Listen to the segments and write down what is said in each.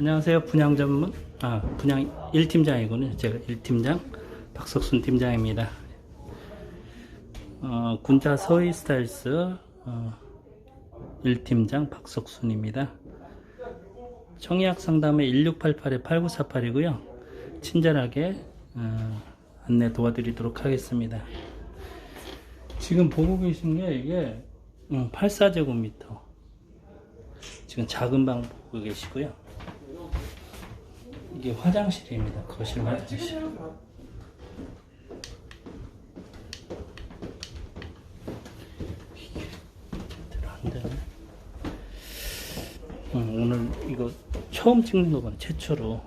안녕하세요. 분양 전문, 아, 분양 1팀장이군요. 제가 1팀장 박석순 팀장입니다. 어, 군자 서희 스타일스 어, 1팀장 박석순입니다. 청약 상담은 1688-8948이고요. 친절하게 어, 안내 도와드리도록 하겠습니다. 지금 보고 계신 게 이게 84제곱미터. 지금 작은 방 보고 계시고요. 이게 화장실입니다. 거실 화장실. 음, 오늘 이거 처음 찍는 거봐 최초로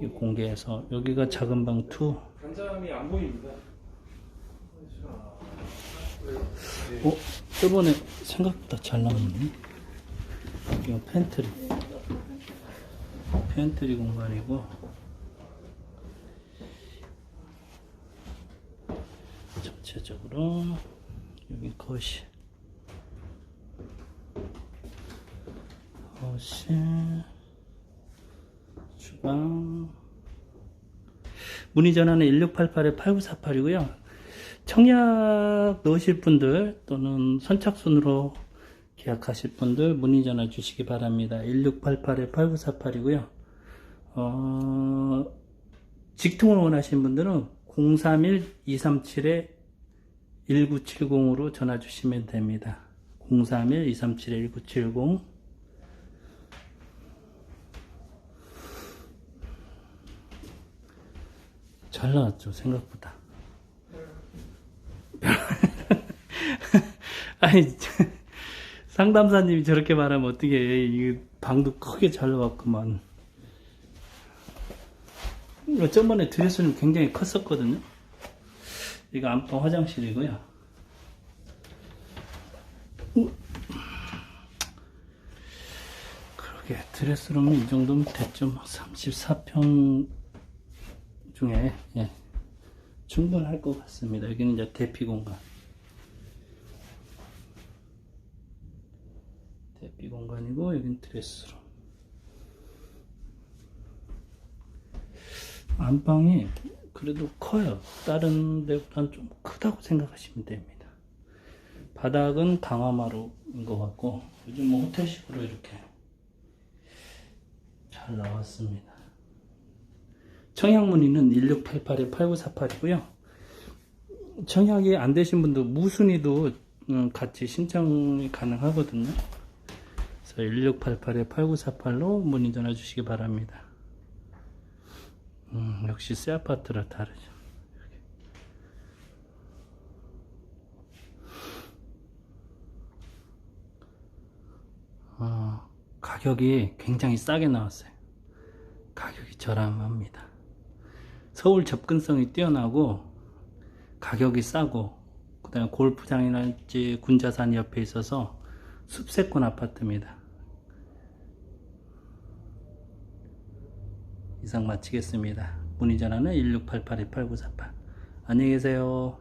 이 공개해서 여기가 작은 방 2. 간장이 안 보입니다. 어? 저번에 생각보다 잘 나왔네. 이거 팬트리. 팬트리 공간이고. 전체적으로 여기 거실. 거실. 주방. 문의 전화는 1688-8948이고요. 청약 넣으실 분들 또는 선착순으로 계약하실 분들 문의 전화 주시기 바랍니다. 1688-8948이고요. 어, 직통을 원하시는 분들은 031-237-1970으로 전화 주시면 됩니다. 031-237-1970 잘 나왔죠, 생각보다. 아니, 저- 상담사님이 저렇게 말하면 어떻게 해. 이 방도 크게 잘 나왔구만. 이거 저번에 드레스는 굉장히 컸었거든요. 이거 안방 화장실이고요. 우. 그러게, 드레스룸은 이 정도면 됐죠. 34평 중에, 예. 충분할 것 같습니다. 여기는 이제 대피 공간. 대피 공간이고, 여기는 드레스룸. 안방이 그래도 커요. 다른 데보다는 좀 크다고 생각하시면 됩니다. 바닥은 강화마루인 것 같고, 요즘 뭐 호텔식으로 이렇게 잘 나왔습니다. 청약 문의는 1688-8948이고요. 청약이 안 되신 분도 무순위도 음, 같이 신청이 가능하거든요. 그래서 1688-8948로 문의 전화 주시기 바랍니다. 음, 역시 새 아파트라 다르죠. 어, 가격이 굉장히 싸게 나왔어요. 가격이 저렴합니다. 서울 접근성이 뛰어나고 가격이 싸고 그다음에 골프장이랄지 군자산 옆에 있어서 숲세권 아파트입니다. 이상 마치겠습니다. 문의 전화는 1688-8948. 안녕히 계세요.